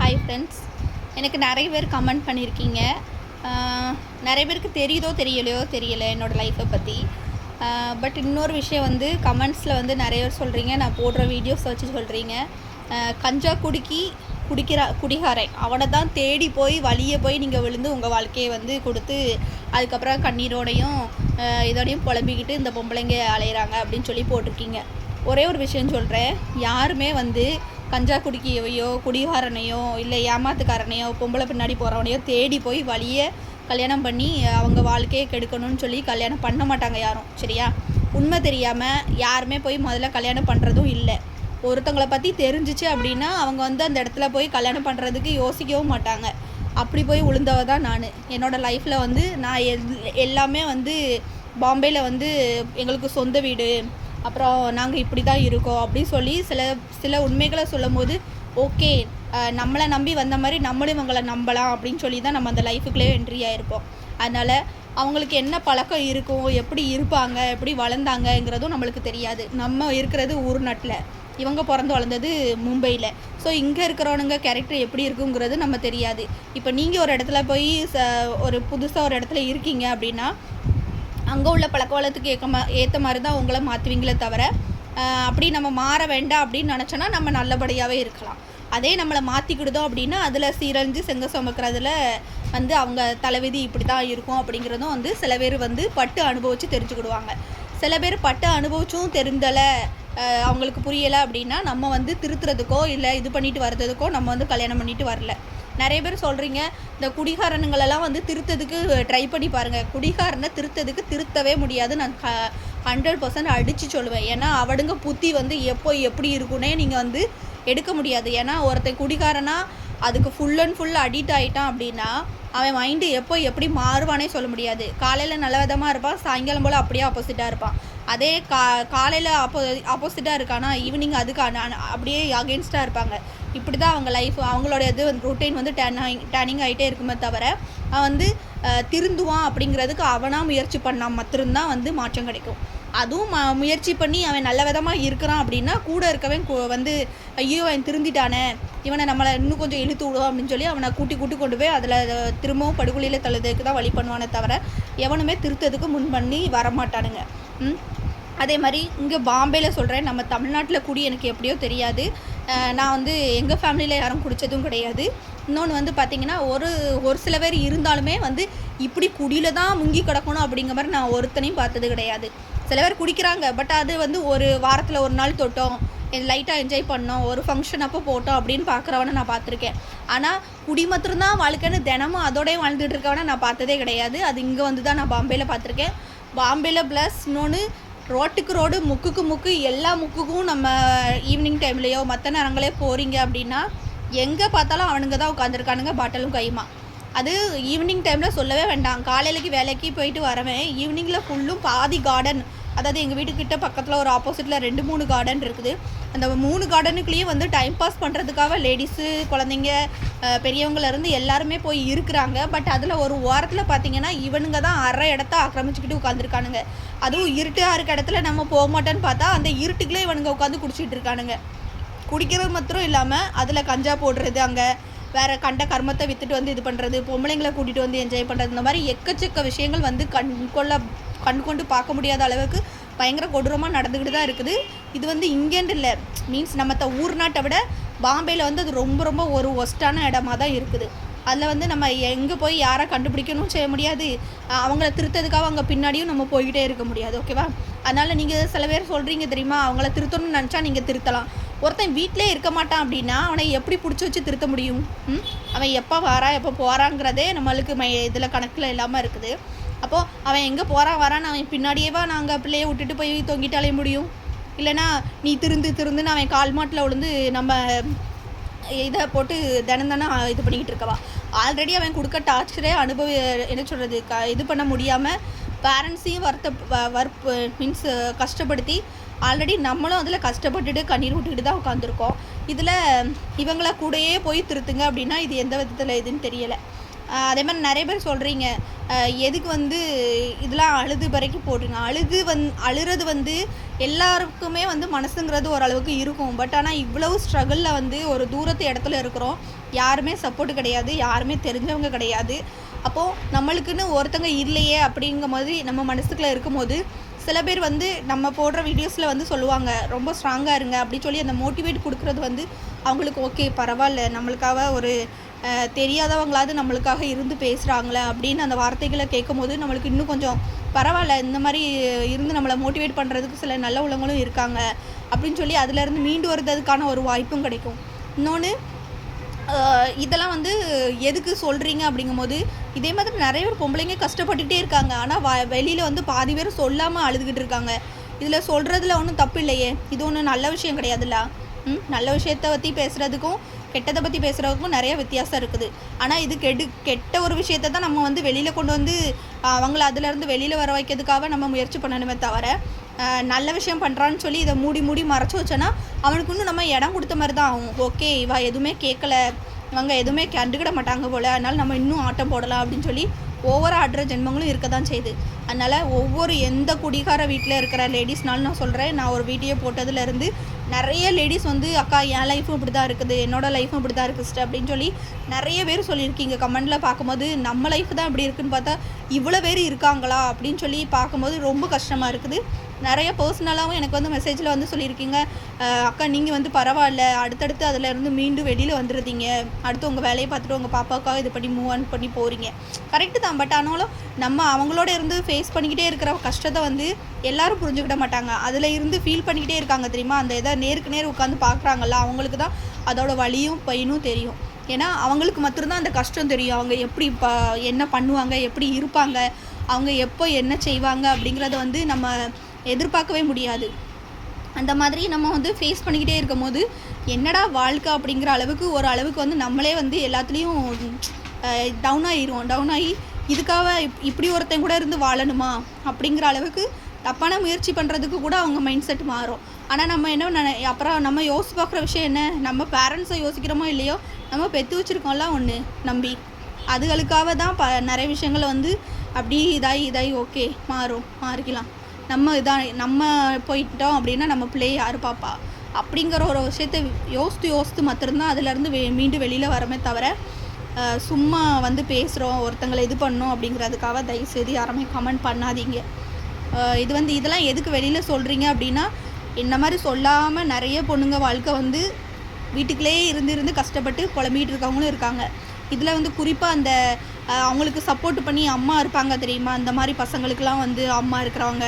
Hi friends எனக்கு நிறைய பேர் கமெண்ட் பண்ணியிருக்கீங்க. நிறைய பேருக்கு தெரியுதோ தெரியலையோ தெரியலை என்னோடய லைஃப்பை பற்றி பட் இன்னொரு விஷயம் வந்து கமெண்ட்ஸில் வந்து நிறைய பேர் சொல்கிறீங்க நான் போடுற வீடியோஸ் வச்சு சொல்கிறீங்க கஞ்சா குடிக்கி குடிக்கிற குடிகாரன். அவனை தான் தேடி போய் வழியை போய் நீங்கள் விழுந்து உங்கள் வாழ்க்கையை வந்து கொடுத்து அதுக்கப்புறம் கண்ணீரோடையும் இதோடையும் புலம்பிக்கிட்டு இந்த பொம்பளைங்க அலையிறாங்க அப்படின்னு சொல்லி போட்டிருக்கீங்க. ஒரே ஒரு விஷயம் சொல்கிறேன் யாருமே வந்து கஞ்சா குடிக்கையவையோ குடிகாரனையோ இல்லை ஏமாத்துக்காரனையோ பொம்பளை பின்னாடி போகிறவனையோ தேடி போய் வழியே கல்யாணம் பண்ணி அவங்க வாழ்க்கையை கெடுக்கணும்னு சொல்லி கல்யாணம் பண்ண மாட்டாங்க யாரும் சரியா? உண்மை தெரியாமல் யாருமே போய் முதல்ல கல்யாணம் பண்ணுறதும் இல்லை. ஒருத்தவங்கள பற்றி தெரிஞ்சிச்சு அப்படின்னா அவங்க வந்து அந்த இடத்துல போய் கல்யாணம் பண்ணுறதுக்கு யோசிக்கவும் மாட்டாங்க. அப்படி போய் உளுந்தவ தான் நான். என்னோடய லைஃப்பில் வந்து நான் எல் எல்லாமே வந்து பாம்பேயில் வந்து எங்களுக்கு சொந்த வீடு அப்புறம் நாங்கள் இப்படி தான் இருக்கோம் அப்படின்னு சொல்லி சில சில உண்மைகளை சொல்லும் போது ஓகே நம்மளை நம்பி வந்த மாதிரி நம்மளும் இவங்களை நம்பலாம் அப்படின்னு சொல்லி தான் நம்ம அந்த லைஃபுக்குள்ளே என்ட்ரி ஆகிருப்போம் அதனால் அவங்களுக்கு என்ன பழக்கம் இருக்கும் எப்படி இருப்பாங்க எப்படி வளர்ந்தாங்கங்கிறதும் நம்மளுக்கு தெரியாது. நம்ம இருக்கிறது ஊர்நாட்டில் இவங்க பிறந்து வளர்ந்தது மும்பையில். ஸோ இங்கே இருக்கிறவனுங்க கேரக்டர் எப்படி இருக்குங்கிறது நம்ம தெரியாது. இப்போ நீங்கள் ஒரு இடத்துல போய் ச ஒரு புதுசாக ஒரு இடத்துல இருக்கீங்க அப்படின்னா அங்கே உள்ள பழக்க வளத்துக்கு ஏற்க மா ஏற்ற மாதிரி தான் உங்களை மாற்றுவீங்களே தவிர அப்படி நம்ம மாற வேண்டாம் அப்படின்னு நினச்சோன்னா நம்ம நல்லபடியாகவே இருக்கலாம். அதே நம்மளை மாற்றிக்கிடுதோம் அப்படின்னா அதில் சீரழிஞ்சு செங்க சுமக்கிறதுல வந்து அவங்க தலைவிதி இப்படி தான் இருக்கும் அப்படிங்கிறதும் வந்து சில பேர் வந்து பட்டு அனுபவித்து தெரிஞ்சுக்கிடுவாங்க. சில பேர் பட்டு அனுபவிச்சும் தெரிந்தலை அவங்களுக்கு புரியலை அப்படின்னா நம்ம வந்து திருத்துறதுக்கோ இல்லை இது பண்ணிட்டு வர்றதுக்கோ நம்ம வந்து கல்யாணம் பண்ணிட்டு வரல. நிறைய பேர் சொல்கிறீங்க இந்த குடிகாரனுங்களெல்லாம் வந்து திருத்ததுக்கு ட்ரை பண்ணி பாருங்கள் குடிகாரனை திருத்ததுக்கு திருத்தவே முடியாது. நான் க ஹண்ட்ரட் பர்சன்ட் அடித்து சொல்லுவேன். ஏன்னா அவடுங்க புத்தி வந்து எப்போ எப்படி இருக்குன்னே நீங்கள் வந்து எடுக்க முடியாது. ஏன்னா ஒருத்தன் குடிகாரனா அதுக்கு ஃபுல் அண்ட் ஃபுல் அடிக்ட் ஆகிட்டான் அப்படின்னா அவன் மைண்டு எப்போ எப்படி மாறுவானே சொல்ல முடியாது. காலையில் நல்ல விதமாக இருப்பான் சாயங்காலம் போல் அப்படியே ஆப்போசிட்டாக இருப்பான். அதே கா காலையில் அப்போ ஆப்போசிட்டாக இருக்கானா ஈவினிங் அதுக்கு அப்படியே அகென்ஸ்டாக இருப்பாங்க. இப்படி தான் அவங்க லைஃப் அவங்களோட இது ருட்டீன் வந்து டேன் டேனிங் ஆகிட்டே இருக்குமே தவிர அவன் வந்து திருந்துவான் அப்படிங்கிறதுக்கு அவனாக முயற்சி பண்ணால் மட்டும்தான் வந்து மாற்றம் கிடைக்கும். அதுவும் ம- முயற்சி பண்ணி அவன் நல்ல விதமாக இருக்கிறான் அப்படின்னா கூட இருக்கவன் கு- வந்து ஐயோ அவன் திருந்திட்டானே இவனை நம்மளை இன்னும் கொஞ்சம் இழுத்து விடுவோம் அப்படின்னு சொல்லி அவனை கூட்டி கூட்டி கொண்டு போய் அதில் திரும்பவும் படுகொலியில் தள்ளுறதுக்கு தான் வழி பண்ணுவானே தவிர எவனுமே திருத்ததுக்கு முன் பண்ணி வரமாட்டானுங்க. அதே மாதிரி இங்கே பாம்பேயில் சொல்கிறேன் நம்ம தமிழ்நாட்டில் குடி எனக்கு எப்படியோ தெரியாது. நான் வந்து எங்கள் ஃபேமிலியில் யாரும் குடித்ததும் கிடையாது. இன்னொன்று வந்து பார்த்திங்கன்னா ஒரு ஒரு சில பேர் இருந்தாலுமே வந்து இப்படி குடியில் தான் முங்கி கிடக்கணும் அப்படிங்கிற மாதிரி நான் ஒருத்தனையும் பார்த்தது கிடையாது. சில பேர் குடிக்கிறாங்க பட் அது வந்து ஒரு வாரத்தில் ஒரு நாள் தொட்டோம். லைட்டாக என்ஜாய் பண்ணோம். ஒரு ஃபங்க்ஷன் அப்போ போட்டோம் அப்படின்னு பார்க்குறவனை நான் பார்த்துருக்கேன். ஆனால் குடி மாத்திரம்தான் வாழ்க்கைன்னு தினமும் அதோடய வாழ்ந்துட்டு இருக்கவனை நான் பார்த்ததே கிடையாது. அது இங்கே வந்து தான் நான் பாம்பேயில் பார்த்துருக்கேன். பாம்பேயில் ப்ளஸ் இன்னொன்று ரோட்டுக்கு ரோடு முக்குக்கு முக்கு எல்லா முக்குக்கும் நம்ம ஈவினிங் டைம்லேயோ மற்ற நேரங்களே போகிறீங்க அப்படின்னா எங்கே பார்த்தாலும் அவனுங்க தான் உட்காந்துருக்கானுங்க பாட்டலும் கைமா அது ஈவினிங் டைமில் சொல்லவே வேண்டாம். காலையிலக்கு வேலைக்கு போயிட்டு வரவேன் ஈவினிங்கில் ஃபுல்லும் பாதி கார்டன் அதாவது எங்கள் வீட்டுக்கிட்ட பக்கத்தில் ஒரு ஆப்போசிட்டில் ரெண்டு மூணு கார்டன் இருக்குது. அந்த மூணு கார்டனுக்குள்ளேயே வந்து டைம் பாஸ் பண்ணுறதுக்காக லேடிஸு குழந்தைங்க பெரியவங்கலேருந்து இருந்து எல்லாருமே போய் இருக்கிறாங்க. பட் அதில் ஒரு ஓரத்தில் பார்த்தீங்கன்னா இவனுங்க தான் அரை இடத்த ஆக்கிரமிச்சுக்கிட்டு உட்காந்துருக்கானுங்க அதுவும் இருட்டாக இருக்க இடத்துல நம்ம போக மாட்டோன்னு பார்த்தா அந்த இருட்டுக்குள்ளே இவனுங்க உட்காந்து குடிச்சிட்டு இருக்கானுங்க. குடிக்கிறது மாத்திரம் இல்லாமல் அதில் கஞ்சா போடுறது அங்கே வேறு கண்ட கர்மத்தை விற்றுட்டு வந்து இது பண்ணுறது பொம்பளைங்களை கூட்டிகிட்டு வந்து என்ஜாய் பண்ணுறது இந்த மாதிரி எக்கச்சக்க விஷயங்கள் வந்து கண் கொள்ள கண் கொண்டு பார்க்க முடியாத அளவுக்கு பயங்கர கொடூரமாக நடந்துக்கிட்டு தான் இருக்குது. இது வந்து இங்கேன்னு இல்லை. மீன்ஸ் நம்ம த ஊர் நாட்டை விட பாம்பேயில் வந்து அது ரொம்ப ரொம்ப ஒரு ஒஸ்டான இடமா தான் இருக்குது. அதில் வந்து நம்ம எங்கே போய் யாரை கண்டுபிடிக்கணும் செய்ய முடியாது. அவங்கள திருத்ததுக்காக அவங்க பின்னாடியும் நம்ம போய்கிட்டே இருக்க முடியாது. ஓகேவா அதனால் நீங்கள் சில பேர் சொல்கிறீங்க தெரியுமா? அவங்கள திருத்தணும்னு நினச்சா நீங்கள் திருத்தலாம். ஒருத்தன் வீட்டிலே இருக்க மாட்டான் அப்படின்னா அவனை எப்படி பிடிச்சி வச்சு திருத்த முடியும்? அவன் எப்போ வாரா எப்போ போகிறாங்கிறதே நம்மளுக்கு மை இதில் கணக்கில் இல்லாமல் இருக்குது. அப்போது அவன் எங்கே போகிறான் வரான்னு அவன் பின்னாடியேவா நாங்கள் பிள்ளைய விட்டுட்டு போய் தொங்கிட்டு அலைய முடியும். இல்லைனா நீ திருந்து திருந்துன்னு அவன் கால் மாட்டில் விழுந்து நம்ம இதை போட்டு தினம் தானே இது பண்ணிக்கிட்டு இருக்கவா ஆல்ரெடி அவன் கொடுக்க டார்ச்சரே அனுபவி என்ன சொல்கிறது க இது பண்ண முடியாமல் பேரண்ட்ஸையும் வருத்த வ- வற்பு மீன்ஸ் கஷ்டப்படுத்தி ஆல்ரெடி நம்மளும் அதில் கஷ்டப்பட்டுட்டு கண்ணீர் விட்டுக்கிட்டு தான் உட்காந்துருக்கோம் இதில் இவங்கள கூடயே போய் திருத்துங்க அப்படின்னா இது எந்த விதத்தில் இதுன்னு தெரியலை. அதே மாதிரி நிறைய பேர் சொல்கிறீங்க எதுக்கு வந்து இதெல்லாம் அழுது வரைக்கும் போட்டுருங்க அழுது வந் அழுறது வந்து எல்லாருக்குமே வந்து மனசுங்கிறது ஓரளவுக்கு இருக்கும். பட் ஆனால் இவ்வளவு ஸ்ட்ரகிளில் வந்து ஒரு தூரத்து இடத்துல இருக்கிறோம். யாருமே சப்போர்ட் கிடையாது. யாருமே தெரிஞ்சவங்க கிடையாது. அப்போது நம்மளுக்குன்னு ஒருத்தங்க இல்லையே அப்படிங்கிற மாதிரி நம்ம மனசுக்குள்ளே இருக்கும்போது சில பேர் வந்து நம்ம போடுற வீடியோஸில் வந்து சொல்லுவாங்க ரொம்ப ஸ்ட்ராங்காக இருங்க அப்படி சொல்லி அந்த மோட்டிவேட் கொடுக்குறது வந்து அவங்களுக்கு ஓகே பரவாயில்ல. நம்மளுக்காக ஒரு தெரியாதவங்களாவது நம்மளுக்காக இருந்து பேசுகிறாங்களே அப்படின்னு அந்த வார்த்தைகளை கேட்கும் போது நம்மளுக்கு இன்னும் கொஞ்சம் பரவாயில்ல இந்த மாதிரி இருந்து நம்மளை மோட்டிவேட் பண்ணுறதுக்கு சில நல்ல உள்ளவங்களும் இருக்காங்க அப்படின்னு சொல்லி அதுலேருந்து மீண்டு வர்றதுக்கான ஒரு வாய்ப்பும் கிடைக்கும். இன்னொன்று இதெல்லாம் வந்து எதுக்கு சொல்கிறீங்க அப்படிங்கும்போது இதே மாதிரி நிறைய பேர் பொம்பளைங்க கஷ்டப்பட்டுகிட்டே இருக்காங்க. ஆனால் வ வெளியில் வந்து பாதி பேர் சொல்லாமல் அழுதுகிட்டு இருக்காங்க. இதில் சொல்கிறதுல ஒன்றும் தப்பு இல்லையே. இது ஒன்றும் நல்ல விஷயம் கிடையாதுல்ல? நல்ல விஷயத்தை பற்றி பேசுகிறதுக்கும் கெட்டதை பற்றி பேசுகிறதுக்கும் நிறைய வித்தியாசம் இருக்குது. ஆனால் இது கெடு கெட்ட ஒரு விஷயத்த தான் நம்ம வந்து வெளியில் கொண்டு வந்து அவங்கள அதுலேருந்து வெளியில் வர வைக்கிறதுக்காக நம்ம முயற்சி பண்ணணுமே தவிர நல்ல விஷயம் பண்ணுறான்னு சொல்லி இதை மூடி மூடி மறைச்சி வச்சோன்னா அவனுக்கு இன்னும் நம்ம இடம் கொடுத்த மாதிரி தான் ஆகும். ஓகே இவா எதுவுமே கேட்கல இவங்க எதுவுமே கண்டுக்கிட மாட்டாங்க போல். அதனால் நம்ம இன்னும் ஆட்டம் போடலாம் அப்படின்னு சொல்லி ஓவர் ஆடுற ஜென்மங்களும் இருக்க தான் செய்யுது அதனால் ஒவ்வொரு எந்த குடிகார வீட்டில் இருக்கிற லேடிஸ்னாலும் நான் சொல்கிறேன் நான் ஒரு வீடியோ போட்டதுலேருந்து நிறைய லேடிஸ் வந்து அக்கா என் லைஃப்பும் இப்படி தான் இருக்குது. என்னோடய லைஃப்பும் இப்படி தான் இருக்குது சிஸ்டர். அப்படின்னு சொல்லி நிறைய பேர் சொல்லியிருக்கீங்க. கமெண்டில் பார்க்கும்போது நம்ம லைஃப் தான் இப்படி இருக்குன்னு பார்த்தா இவ்வளோ பேர் இருக்காங்களா? அப்படின்னு சொல்லி பார்க்கும்போது ரொம்ப கஷ்டமாக இருக்குது. நிறைய பர்சனலாகவும் எனக்கு வந்து மெசேஜில் வந்து சொல்லியிருக்கீங்க. அக்கா நீங்கள் வந்து பரவாயில்ல. அடுத்தடுத்து அதில் இருந்து மீண்டும் வெளியில் வந்துடுறீங்க அடுத்து உங்கள் வேலையை பார்த்துட்டு உங்கள் பாப்பாவுக்காக இது பண்ணி மூவ் ஆன் பண்ணி போகிறீங்க கரெக்டு தான். பட் ஆனாலும் நம்ம அவங்களோட இருந்து ஃபேஸ் பண்ணிக்கிட்டே இருக்கிற கஷ்டத்தை வந்து எல்லாரும் புரிஞ்சுக்கிட மாட்டாங்க. அதில் இருந்து ஃபீல் பண்ணிக்கிட்டே இருக்காங்க தெரியுமா? அந்த இதை நேருக்கு நேர் உட்காந்து பார்க்குறாங்கல்ல அவங்களுக்கு தான் அதோட வழியும் பையனும் தெரியும். ஏன்னா அவங்களுக்கு மட்டும்தான் அந்த கஷ்டம் தெரியும். அவங்க எப்படி ப என்ன பண்ணுவாங்க எப்படி இருப்பாங்க அவங்க எப்போ என்ன செய்வாங்க அப்படிங்கிறத வந்து நம்ம எதிர்பார்க்கவே முடியாது. அந்த மாதிரி நம்ம வந்து ஃபேஸ் பண்ணிக்கிட்டே இருக்கும்போது என்னடா வாழ்க்கை அப்படிங்கிற அளவுக்கு ஒரு அளவுக்கு வந்து நம்மளே வந்து எல்லாத்துலேயும் டவுன் ஆகிடுவோம் டவுன் ஆகி இதுக்காக இப் இப்படி ஒருத்தன் கூட இருந்து வாழணுமா? அப்படிங்கிற அளவுக்கு தப்பான முயற்சி பண்ணுறதுக்கு கூட அவங்க மைண்ட் செட் மாறும். ஆனால் நம்ம என்ன அப்புறம் நம்ம யோசிச்சு பார்க்குற விஷயம் என்ன? நம்ம பேரண்ட்ஸை யோசிக்கிறோமோ இல்லையோ நம்ம பெற்று வச்சுருக்கோம்லாம் ஒன்று நம்பி. அதுகளுக்காக தான் ப நிறைய விஷயங்களை வந்து அப்படி இதாகி இதாகி ஓகே மாறும் மாறிக்கலாம். நம்ம இதான் நம்ம போயிட்டோம் அப்படின்னா நம்ம பிள்ளை யார் பார்ப்பா அப்படிங்கிற ஒரு விஷயத்தை யோசித்து யோசித்து மாத்திரம்தான் அதுலேருந்து வெ மீண்டும் வெளியில் வரமே தவிர சும்மா வந்து பேசுகிறோம் ஒருத்தங்களை இது பண்ணோம் அப்படிங்கிறதுக்காக தயவுசெய்து யாருமே கமெண்ட் பண்ணாதீங்க. இது வந்து இதெல்லாம் எதுக்கு வெளியில் சொல்கிறீங்க அப்படின்னா இந்த மாதிரி சொல்லாமல் நிறைய பொண்ணுங்க வாழ்க்கை வந்து வீட்டுக்குள்ளேயே இருந்து இருந்து கஷ்டப்பட்டு புலம்பிகிட்டு இருக்கவங்களும் இருக்காங்க. இதில் வந்து குறிப்பாக அந்த அவங்களுக்கு சப்போர்ட் பண்ணி அம்மா இருப்பாங்க தெரியுமா? அந்த மாதிரி பசங்களுக்கெலாம் வந்து அம்மா இருக்கிறவங்க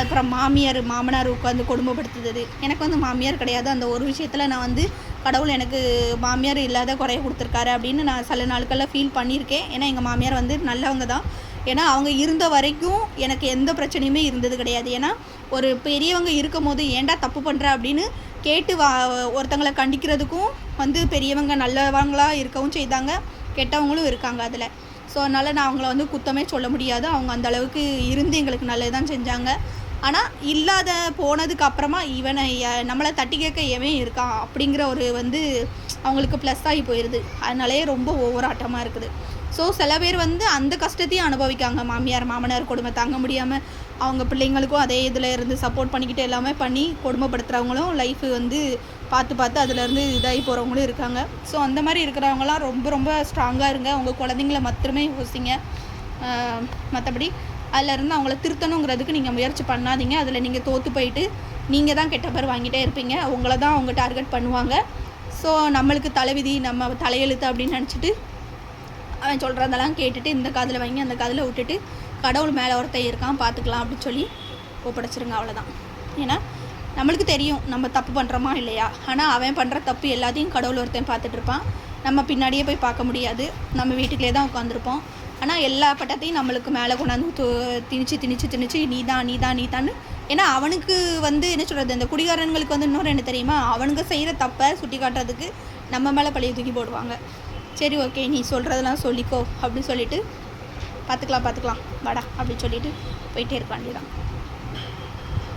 அப்புறம் மாமியார் மாமனார் உட்காந்து கொடுமைப்படுத்துறது எனக்கு வந்து மாமியார் கிடையாது. அந்த ஒரு விஷயத்தில் நான் வந்து கடவுள் எனக்கு மாமியார் இல்லாத குறைய கொடுத்துருக்காரு அப்படின்னு நான் சில நாட்களில் ஃபீல் பண்ணியிருக்கேன். ஏன்னா எங்கள் மாமியார் வந்து நல்லவங்க தான். ஏன்னா அவங்க இருந்த வரைக்கும் எனக்கு எந்த பிரச்சனையுமே இருந்தது கிடையாது. ஏன்னா ஒரு பெரியவங்க இருக்கும் போது ஏன்டா தப்பு பண்ணுற அப்படின்னு கேட்டு வா ஒருத்தங்களை கண்டிக்கிறதுக்கும் வந்து பெரியவங்க நல்லவங்களாக இருக்கவும் செய்தாங்க கெட்டவங்களும் இருக்காங்க அதில். ஸோ அதனால் நான் அவங்கள வந்து குத்தமே சொல்ல முடியாது. அவங்க அந்த அளவுக்கு இருந்து எங்களுக்கு நல்லது தான் செஞ்சாங்க. ஆனால் இல்லாத போனதுக்கு அப்புறமா இவனை நம்மளை தட்டி கேட்க எவன் இருக்கான் அப்படிங்கிற ஒரு வந்து அவங்களுக்கு ப்ளஸ் ஆகி போயிடுது அதனாலேயே ரொம்ப ஓவர் ஆட்டமாக இருக்குது. ஸோ சில பேர் வந்து அந்த கஷ்டத்தையும் அனுபவிக்காங்க. மாமியார் மாமனார் கொடுமை தாங்க முடியாமல் அவங்க பிள்ளைங்களுக்கும் அதே இதில் இருந்து சப்போர்ட் பண்ணிக்கிட்டு எல்லாமே பண்ணி கொடுமைப்படுத்துகிறவங்களும் லைஃப் வந்து பார்த்து பார்த்து அதுலேருந்து இதாகி போகிறவங்களும் இருக்காங்க. ஸோ அந்த மாதிரி இருக்கிறவங்களாம் ரொம்ப ரொம்ப ஸ்ட்ராங்காக இருங்க. உங்கள் குழந்தைங்கள மாத்திரமே யோசிங்க. மற்றபடி அதிலேருந்து அவங்கள திருத்தணுங்கிறதுக்கு நீங்கள் முயற்சி பண்ணாதீங்க. அதில் நீங்கள் தோற்று போயிட்டு நீங்கள் தான் கெட்ட பேர் வாங்கிட்டே இருப்பீங்க. உங்களை தான் அவங்க டார்கெட் பண்ணுவாங்க. ஸோ நம்மளுக்கு தலைவிதி நம்ம தலையெழுத்து அப்படின்னு நினச்சிட்டு அவன் சொல்கிறதெல்லாம் கேட்டுட்டு இந்த காதில் வாங்கி அந்த காதில் விட்டுட்டு கடவுள் மேலே ஒருத்தன் இருக்கான் பார்த்துக்கலாம் அப்படின்னு சொல்லி ஒப்படைச்சிருங்க அவ்வளோதான் ஏன்னா நம்மளுக்கு தெரியும் நம்ம தப்பு பண்ணுறோமா இல்லையா? ஆனால் அவன் பண்ணுற தப்பு எல்லாத்தையும் கடவுள் ஒருத்தன் பார்த்துட்ருப்பான் நம்ம பின்னாடியே போய் பார்க்க முடியாது. நம்ம வீட்டுக்குள்ளே தான் உட்காந்துருப்போம் ஆனால் எல்லா பட்டத்தையும் நம்மளுக்கு மேலே கொண்டாந்து திணிச்சு திணிச்சு திணிச்சு நீ தான் நீ தான் நீ தான்னு ஏன்னா அவனுக்கு வந்து என்ன சொல்கிறது இந்த குடிகாரன்களுக்கு வந்து இன்னொரு என்ன தெரியுமா? அவனுங்க செய்கிற தப்பை சுட்டி காட்டுறதுக்கு நம்ம மேலே பழைய தூக்கி போடுவாங்க. சரி ஓகே நீ சொல்கிறதெல்லாம் சொல்லிக்கோ அப்படின்னு சொல்லிவிட்டு பார்த்துக்கலாம் பார்த்துக்கலாம். வாடா அப்படின்னு சொல்லிவிட்டு போயிட்டே இருக்க வேண்டியதான்